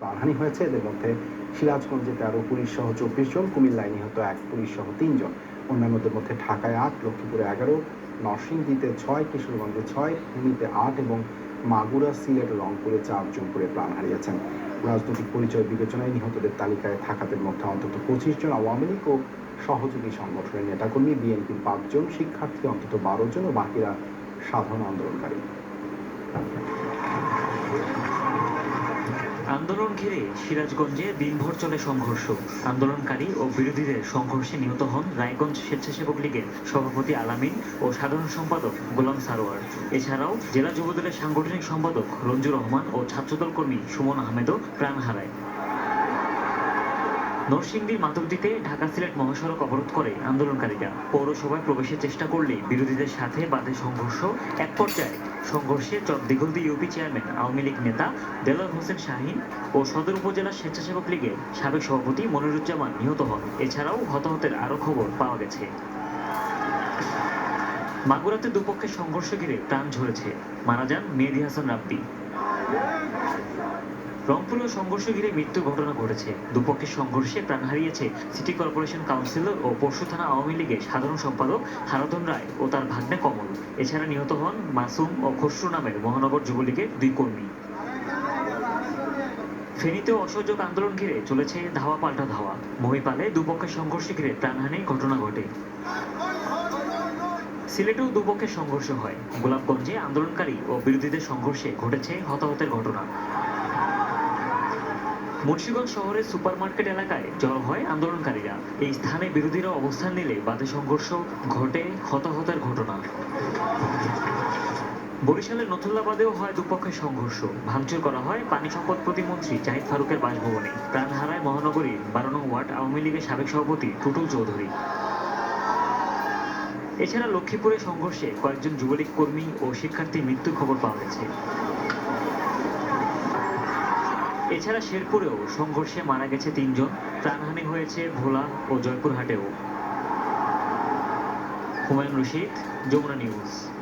প্রাণহানি হয়েছে। এদের মধ্যে সিরাজগঞ্জে তেরো পুলিশ সহ চব্বিশ জন, কুমিল্লায় নিহত এক পুলিশ সহ তিনজন অন্যান্যদের মধ্যে ঢাকায় আট, লক্ষ্মীপুরে এগারো, নরসিংদীতে ছয়, কিশোরগঞ্জে ছয়, ভূমিতে আট এবং মাগুরা, সিলেট, রংপুরে চারজন করে প্রাণ হারিয়েছেন। রাজনৈতিক পরিচয় বিবেচনায় নিহতদের তালিকায় থাকাদের মধ্যে অন্তত পঁচিশ জন আওয়ামী লীগ ও সহযোগী সংগঠনের নেতাকর্মী, বিএনপির পাঁচজন, শিক্ষার্থী অন্তত বারো জন ও বাকিরা সাধারণ আন্দোলনকারী। আন্দোলন ঘিরে সিরাজগঞ্জে দিনভর চলে সংঘর্ষ। আন্দোলনকারী ও বিরোধীদের সংঘর্ষে নিহত হন রায়গঞ্জ স্বেচ্ছাসেবক লীগের সভাপতি আলামিন ও সাধারণ সম্পাদক গোলাম সারোয়ার। এছাড়াও জেলা যুবদলের সাংগঠনিক সম্পাদক রঞ্জুর রহমান ও ছাত্রদল কর্মী সুমন আহমেদও প্রাণ হারায়। নরসিংদীর মাধবদীতে ঢাকা সিলেট মহাসড়ক অবরোধ করে আন্দোলনকারীরা। পৌরসভায় প্রবেশের চেষ্টা করলে বিরোধীদের সাথে বাধে সংঘর্ষ। এক পর্যায়ে সংঘর্ষে চক দিঘলদি ইউপি চেয়ারম্যান, আওয়ামী লীগ নেতা দেলোয়ার হোসেন শাহিন ও সদর উপজেলা স্বেচ্ছাসেবক লীগের সাবেক সভাপতি মনিরুজ্জামান নিহত হন। এছাড়াও হতাহতের আরও খবর পাওয়া গেছে। মাগুরাতে দুপক্ষের সংঘর্ষ ঘিরে প্রাণ ঝরেছে। মারা যান মেহেদি হাসান রাব্বি। রংপুরেও সংঘর্ষ ঘিরে মৃত্যু ঘটনা ঘটেছে। দুপক্ষের সংঘর্ষে প্রাণ হারিয়েছে সিটি কর্পোরেশন কাউন্সিলর ও পরশু থানা আওয়ামী লীগের সাধারণ সম্পাদক হারাধন রায় ও তার ভাগ্নে কমল। এছাড়া নিহত হন মাসুম ও খসরু নামের মহানগর যুবলীগের দুই কর্মী। ফেনীতেও অসহযোগ আন্দোলন ঘিরে চলেছে ধাওয়া পাল্টা ধাওয়া। মহিপালে দুপক্ষের সংঘর্ষে ঘিরে প্রাণহানির ঘটনা ঘটে। সিলেটেও দুপক্ষের সংঘর্ষ হয়। গোলাপগঞ্জে আন্দোলনকারী ও বিরোধীদের সংঘর্ষে ঘটেছে হতাহতের ঘটনা। মুন্সিগঞ্জ শহরের সুপারমার্কেট এলাকায় জড়ো হয় আন্দোলনকারীরা। এই স্থানে বিরোধীরা অবস্থান নিলে বাদে সংঘর্ষ ঘটে হতাহতের ঘটনা। বরিশালের নথুল্লাবাদেও হয় দুপক্ষের সংঘর্ষ। ভাঙচুর করা হয় পানি সম্পদ প্রতিমন্ত্রী জাহিদ ফারুকের বাসভবনে। প্রাণ হারায় মহানগরীর বারো নং ওয়ার্ড, আওয়ামী লীগের সাবেক সভাপতি টুটুল চৌধুরী। এছাড়া লক্ষ্মীপুরে সংঘর্ষে কয়েকজন যুবলীগ কর্মী ও শিক্ষার্থীর মৃত্যুর খবর পাওয়া গেছে। এছাড়া শেরপুরেও সংঘর্ষে মারা গেছে তিনজন। প্রাণহানি হয়েছে ভোলা ও জয়পুরহাটেও। হুমায়ুন রশিদ, যমুনা নিউজ।